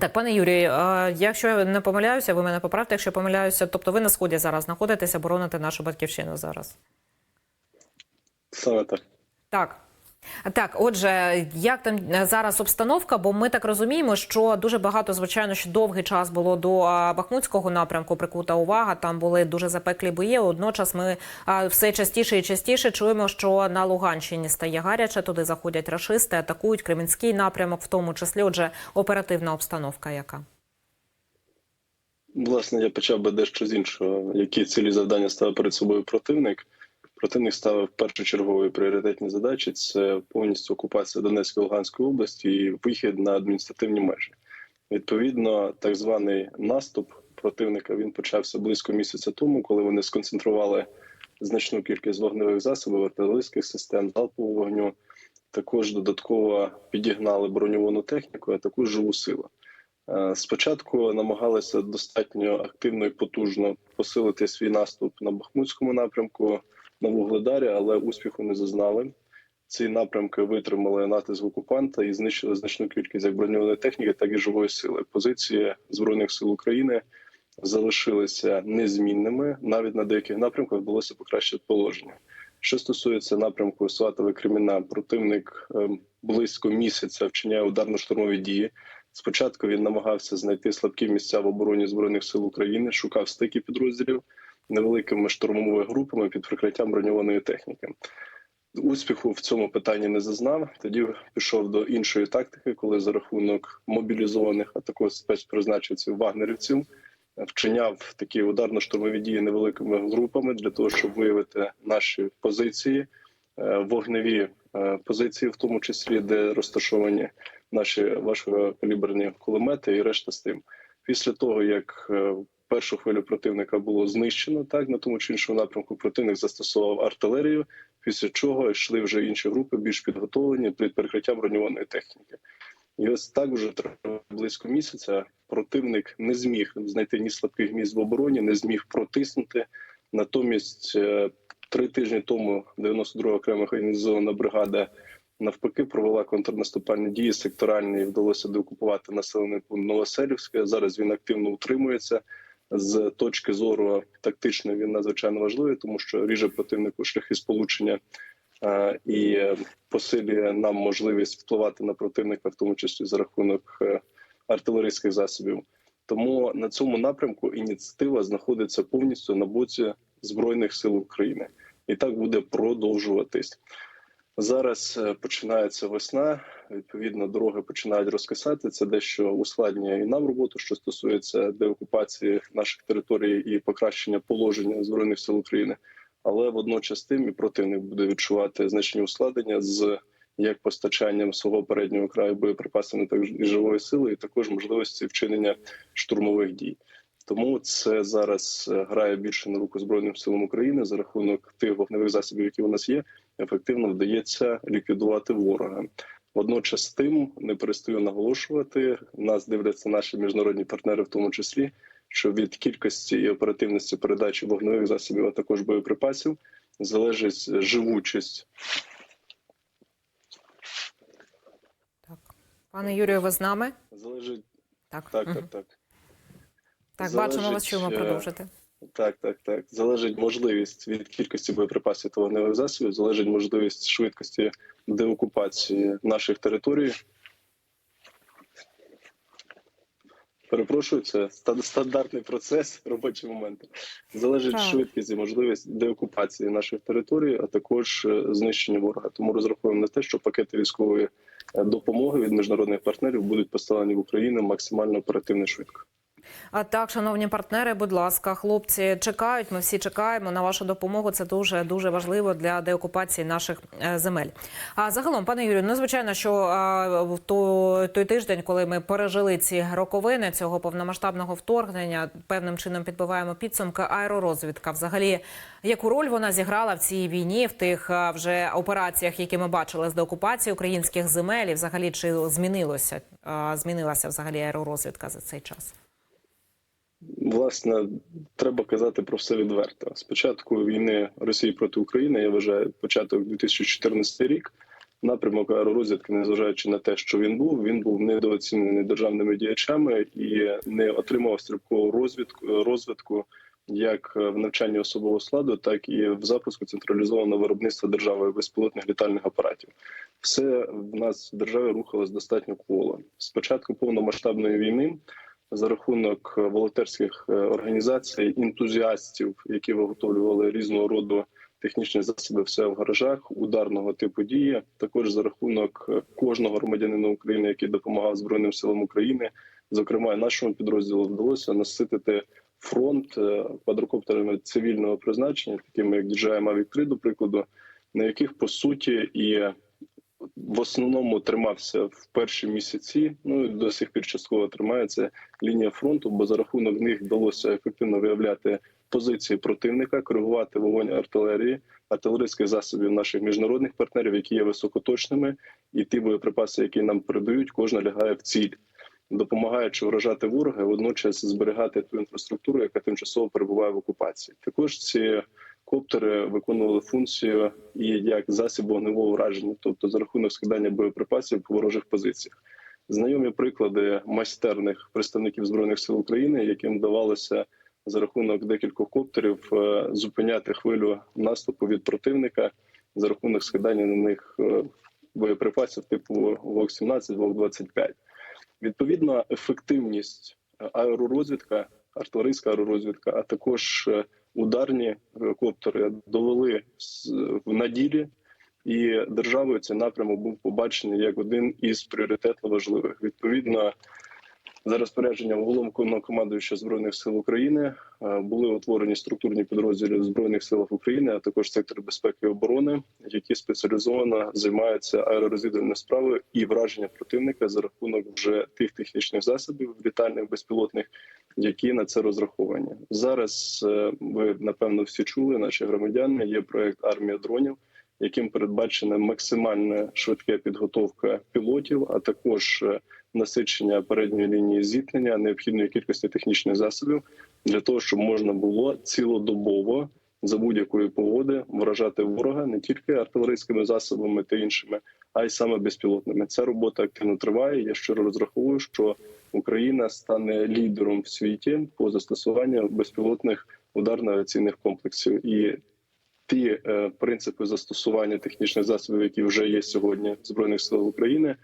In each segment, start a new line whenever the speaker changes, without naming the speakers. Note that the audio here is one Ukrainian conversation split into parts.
Так, пане Юрію, е, якщо я не помиляюся, ви мене поправте, якщо помиляюся, тобто ви на сході зараз знаходитеся, боронити нашу батьківщину зараз.
Саме так.
Так. Так, отже, як там зараз обстановка? Бо ми так розуміємо, що дуже багато, звичайно, що довгий час було до Бахмутського напрямку прикута увага. Там були дуже запеклі бої. Одночас ми все частіше і частіше чуємо, що на Луганщині стає гаряче, туди заходять рашисти, атакують Кремінський напрямок, в тому числі. Отже, оперативна обстановка, яка
Власне, я почав би дещо з іншого. Які цілі завдання ставив перед собою противник? Противник ставив першочергові пріоритетні задачі: це повністю окупація Донецької Луганської області і вихід на адміністративні межі. Відповідно, так званий наступ противника він почався близько місяця тому, коли вони сконцентрували значну кількість вогневих засобів, артилерійських систем, залпового вогню. Також додатково підігнали броньовану техніку, а також живу силу. Е, Спочатку намагалися достатньо активно і потужно посилити свій наступ на Бахмутському напрямку на Вугледарі, але успіху не зазнали. Ці напрямки витримали натиск окупанта і знищили значну кількість як броньованої техніки, так і живої сили. Позиції збройних сил України залишилися незмінними. Навіть на деяких напрямках вдалося покращити положення. Що стосується напрямку Сватове Креміна, противник ем, близько місяця вчиняє ударно-штурмові дії. Спочатку він намагався знайти слабкі місця в обороні збройних сил України, шукав стики підрозділів невеликими штурмовими групами під прикриттям броньованої техніки. Успіху в цьому питанні не зазнав. Тоді пішов до іншої тактики, коли за рахунок мобілізованих, а також спецпризначенців вагнерівців вчиняв такі ударно-штурмові дії невеликими групами для того, щоб виявити наші позиції, е, вогневі е, позиції, в тому числі де розташовані наші важкокаліберні кулемети і решта з тим. Після того як е, першу хвилю противника було знищено, так на тому чи іншому напрямку противник застосував артилерію. Після чого йшли вже інші групи, більш підготовлені під перекриттям броньованої техніки. І ось так вже близько місяця. Противник не зміг знайти ні слабких місць в обороні, не зміг протиснути. Натомість е, три тижні тому 92 окрема організована бригада навпаки провела контрнаступальні дії секторальні. і Вдалося деокупувати населений пункт Новоселівське. Зараз він активно утримується. З точки зору тактичної він надзвичайно важливий, тому що ріже противнику шляхи сполучення е, і посилює нам можливість впливати на противника, в тому числі за рахунок е, артилерійських засобів. Тому на цьому напрямку ініціатива знаходиться повністю на боці збройних сил України, і так буде продовжуватись. Зараз е, починається весна. Відповідно, дороги починають розкисати. Це дещо ускладнює і нам роботу, що стосується деокупації наших територій і покращення положення збройних сил України. Але водночас тим і противник буде відчувати значні ускладнення з як постачанням свого переднього краю боєприпасами, так і живої сили, і також можливості вчинення штурмових дій. Тому це зараз е, грає більше на руку збройним силам України за рахунок тих вогневих засобів, які у нас є. Ефективно вдається ліквідувати ворога. Водночас з тим не перестаю наголошувати. Нас дивляться наші міжнародні партнери, в тому числі, що від кількості і оперативності передачі вогневих засобів, а також боєприпасів, залежить живучість
так, пане Юрію, ви з нами?
залежить
Так,
так,
Мгм.
так, так.
так,
залежить,
бачимо вас, чуємо
е,
продовжити.
Так, так, так. Залежить можливість від кількості боєприпасів та вогневих засобів, залежить можливість швидкості деокупації наших територій. Перепрошую, це стандартний процес робочі моменти. Залежить
Так.
швидкість і можливість деокупації наших територій, а також е, знищення ворога. Тому розраховуємо на те, що пакети військової е, допомоги від міжнародних партнерів будуть поставлені в Україну максимально оперативно швидко.
А так, шановні партнери, будь ласка, хлопці чекають. Ми всі чекаємо на вашу допомогу. Це дуже дуже важливо для деокупації наших е, земель. А загалом, пане Юрію, ну звичайно, що в той, той тиждень, коли ми пережили ці роковини цього повномасштабного вторгнення, певним чином підбиваємо підсумки. Аеророзвідка, взагалі, яку роль вона зіграла в цій війні, в тих вже операціях, які ми бачили з деокупації українських земель, і взагалі чи змінилося змінилася взагалі аеророзвідка за цей час?
Власне, треба казати про все відверто. Спочатку війни Росії проти України, я вважаю, початок 2014 рік. напрямок аеророзвідки, незважаючи на те, що він був, він був недооцінений державними діячами і не отримав стрибкову розвідку розвитку як в навчанні особового складу, так і в запуску централізованого виробництва державою безпілотних літальних апаратів. Все в нас в державі рухалось достатньо кволо. Спочатку повномасштабної війни за рахунок волонтерських е, організацій, ентузіастів, які виготовлювали різного роду технічні засоби все в гаражах ударного типу дії. Також за рахунок е, кожного громадянина України, який допомагав Збройним силам України, зокрема нашому підрозділу, вдалося наситити фронт е, квадрокоптерами цивільного призначення, такими як DJI Mavic 3, до прикладу, на яких по суті і в основному тримався в перші місяці. Ну і до сих пір частково тримається лінія фронту, бо за рахунок них вдалося ефективно виявляти позиції противника, коригувати вогонь артилерії, артилерійських засобів наших міжнародних партнерів, які є високоточними, і ті боєприпаси, які нам передають, кожна лягає в ціль. Допомагаючи вражати ворога, водночас зберігати ту інфраструктуру, яка тимчасово перебуває в окупації. Також ці коптери виконували функцію і як засіб вогневого враження, тобто за рахунок скидання боєприпасів по ворожих позиціях. Знайомі приклади майстерних представників збройних сил України, яким вдавалося за рахунок декількох коптерів е, зупиняти хвилю наступу від противника за рахунок скидання на них е, боєприпасів типу ВОК-17, ВОК-25. Відповідно, ефективність аеророзвідка, артилерійська аеророзвідка, а також е, ударні коптери довели в наділі, і державою цей напрямок був побачений як один із пріоритетно важливих. Відповідно, за розпорядженням головнокомандуюча збройних сил України е, були утворені структурні підрозділи збройних силах України, а також сектор безпеки і оборони, які спеціалізовано займаються аеророзвідувальною справою і враження противника за рахунок вже тих технічних засобів літальних безпілотних, які на це розраховані. Зараз е, ви напевно всі чули, наші громадяни. Є проект армія дронів, яким передбачена максимальна швидка підготовка пілотів, а також е, насичення передньої лінії зіткнення необхідної кількості технічних засобів для того, щоб можна було цілодобово за будь-якої погоди вражати ворога не тільки артилерійськими засобами та іншими, а й саме безпілотними. Ця робота активно триває. Я щиро розраховую, що Україна стане лідером в світі по застосуванню безпілотних ударно-авіаційних комплексів і. Ті е, принципи застосування технічних засобів, які вже є сьогодні в збройних сил України,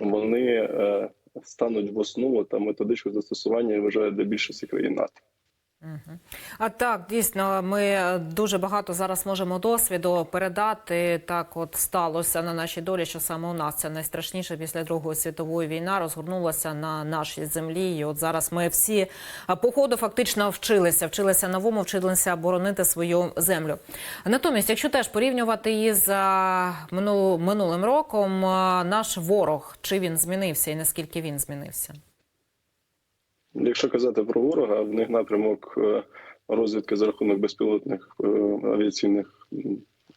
вони е, стануть в основу та методичку застосування я вважаю для більшості країн НАТО.
А так, дійсно, ми дуже багато зараз можемо досвіду передати. Так, от сталося на нашій долі, що саме у нас це найстрашніше після Другої світової війни розгорнулася на нашій землі. І от зараз ми всі по ходу фактично вчилися, вчилися новому, вчилися боронити свою землю. Натомість, якщо теж порівнювати а, мину- минулим роком, наш ворог чи він змінився і наскільки він змінився?
Якщо казати про ворога, в них напрямок е, розвідки за рахунок безпілотних е, авіаційних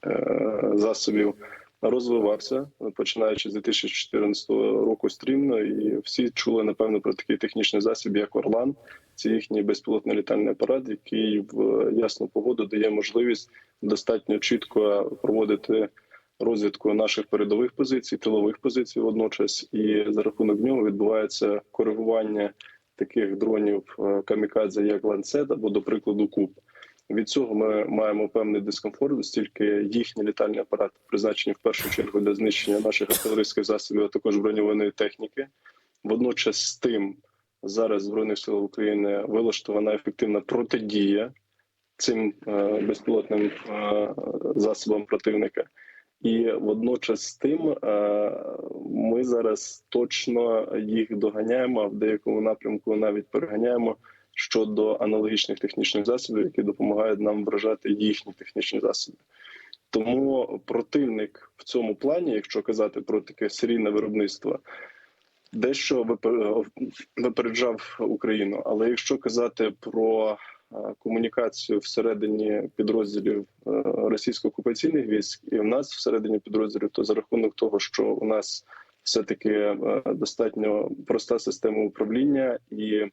е, засобів розвивався, починаючи з 2014 року стрімно, і всі чули напевно про такий технічний засіб, як Орлан. Це їхній безпілотний літальний апарат, який в ясну погоду дає можливість достатньо чітко проводити розвідку наших передових позицій, тилових позицій водночас, і за рахунок нього відбувається коригування таких дронів е, камікадзе, як ланцет або, до прикладу, куб. Від цього ми маємо певний дискомфорт, оскільки їхні літальні апарати призначені в першу чергу для знищення наших артилерійських засобів, а також броньованої техніки. Водночас з тим зараз збройних сил України вилаштована ефективна протидія цим е, безпілотним е, засобам противника. І водночас з тим е, ми зараз точно їх доганяємо, а в деякому напрямку навіть переганяємо щодо аналогічних технічних засобів, які допомагають нам вражати їхні технічні засоби. Тому противник в цьому плані, якщо казати про таке серійне виробництво, дещо випер- випереджав Україну. Але якщо казати про комунікацію всередині підрозділів е, російсько-окупаційних військ, і в нас всередині підрозділів, то за рахунок того, що у нас все таки достатньо проста система управління і.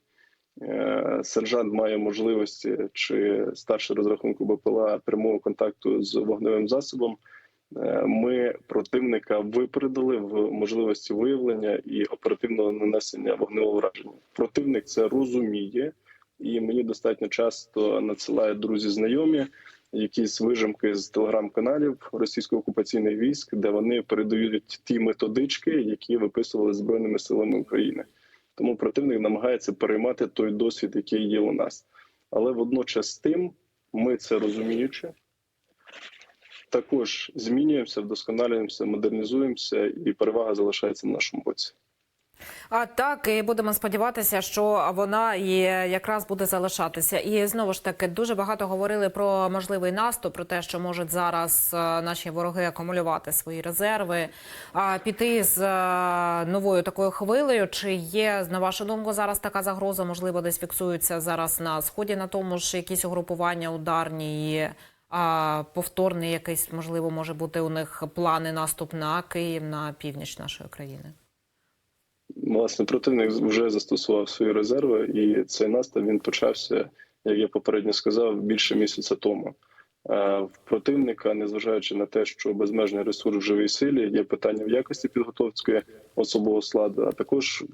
е, Сержант має можливості чи старший розрахунку БПЛА прямого контакту з вогневим засобом. Е, Ми противника випередили в можливості виявлення і оперативного нанесення вогневого враження. Противник це розуміє, і мені достатньо часто надсилають друзі знайомі якісь вижимки з телеграм-каналів російсько-окупаційних військ, де вони передають ті методички, які виписували збройними силами України. Тому противник намагається переймати той досвід, який є у нас. Але водночас тим, ми це розуміючи, також змінюємося, вдосконалюємося, модернізуємося, і перевага залишається на нашому боці.
А так і будемо сподіватися, що вона і якраз буде залишатися. І знову ж таки дуже багато говорили про можливий наступ, про те, що можуть зараз е, наші вороги акумулювати свої резерви, а піти з е, новою такою хвилею. Чи є на вашу думку зараз така загроза? Можливо, десь фіксуються зараз на сході на тому ж якісь угрупування ударні і а, повторний якийсь можливо може бути у них плани наступ на Київ на північ нашої країни.
Власне, противник вже застосував свої резерви, і цей наступ він почався, як я попередньо сказав, більше місяця тому. В противника, незважаючи на те, що безмежний ресурс в живій силі, є питання в якості підготовки особового складу, а також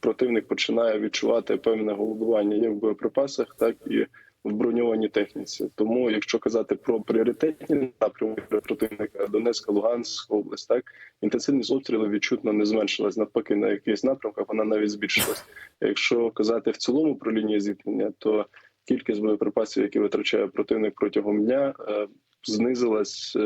противник починає відчувати певне голодування як в боєприпасах, так і в броньованій техніці. Тому, якщо казати про пріоритетні напрямки противника Донецька, Луганська область, так інтенсивність обстрілів відчутно не зменшилась. Навпаки, на якихось напрямках вона навіть збільшилась. Якщо казати в цілому про лінії зіткнення, то кількість боєприпасів, які витрачає противник протягом дня, е, знизилась.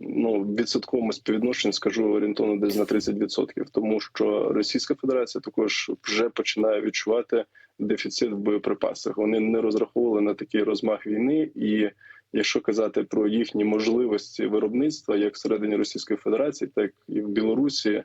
Ну, відсотковому співвідношенні скажу орієнтовно десь на 30%, тому що Російська Федерація також вже починає відчувати дефіцит в боєприпасах. Вони не розраховували на такий розмах війни, і якщо казати про їхні можливості виробництва, як всередині Російської Федерації, так і в Білорусі,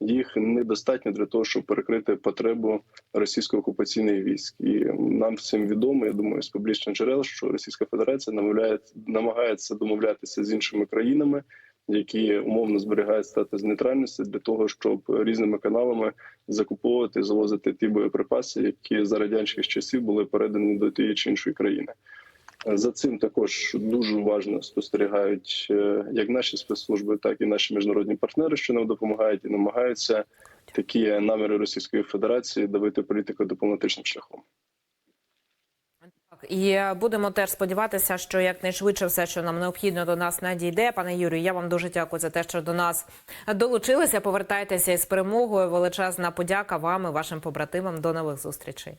їх недостатньо для того, щоб перекрити потребу російсько-окупаційних військ. І нам всім відомо, я думаю, з публічних джерел, що Російська Федерація намовляє, намагається домовлятися з іншими країнами, які умовно зберігають статус нейтральності для того, щоб різними каналами закуповувати, завозити ті боєприпаси, які за радянських часів були передані до тієї чи іншої країни. За цим також дуже уважно спостерігають е, як наші спецслужби, так і наші міжнародні партнери, що нам допомагають і намагаються такі наміри Російської Федерації давити політико дипломатичним шляхом.
І будемо теж сподіватися, що якнайшвидше все, що нам необхідно, до нас надійде. Пане Юрію, я вам дуже дякую за те, що до нас долучилися. Повертайтеся із перемогою. Величезна подяка вам і вашим побратимам. До нових зустрічей.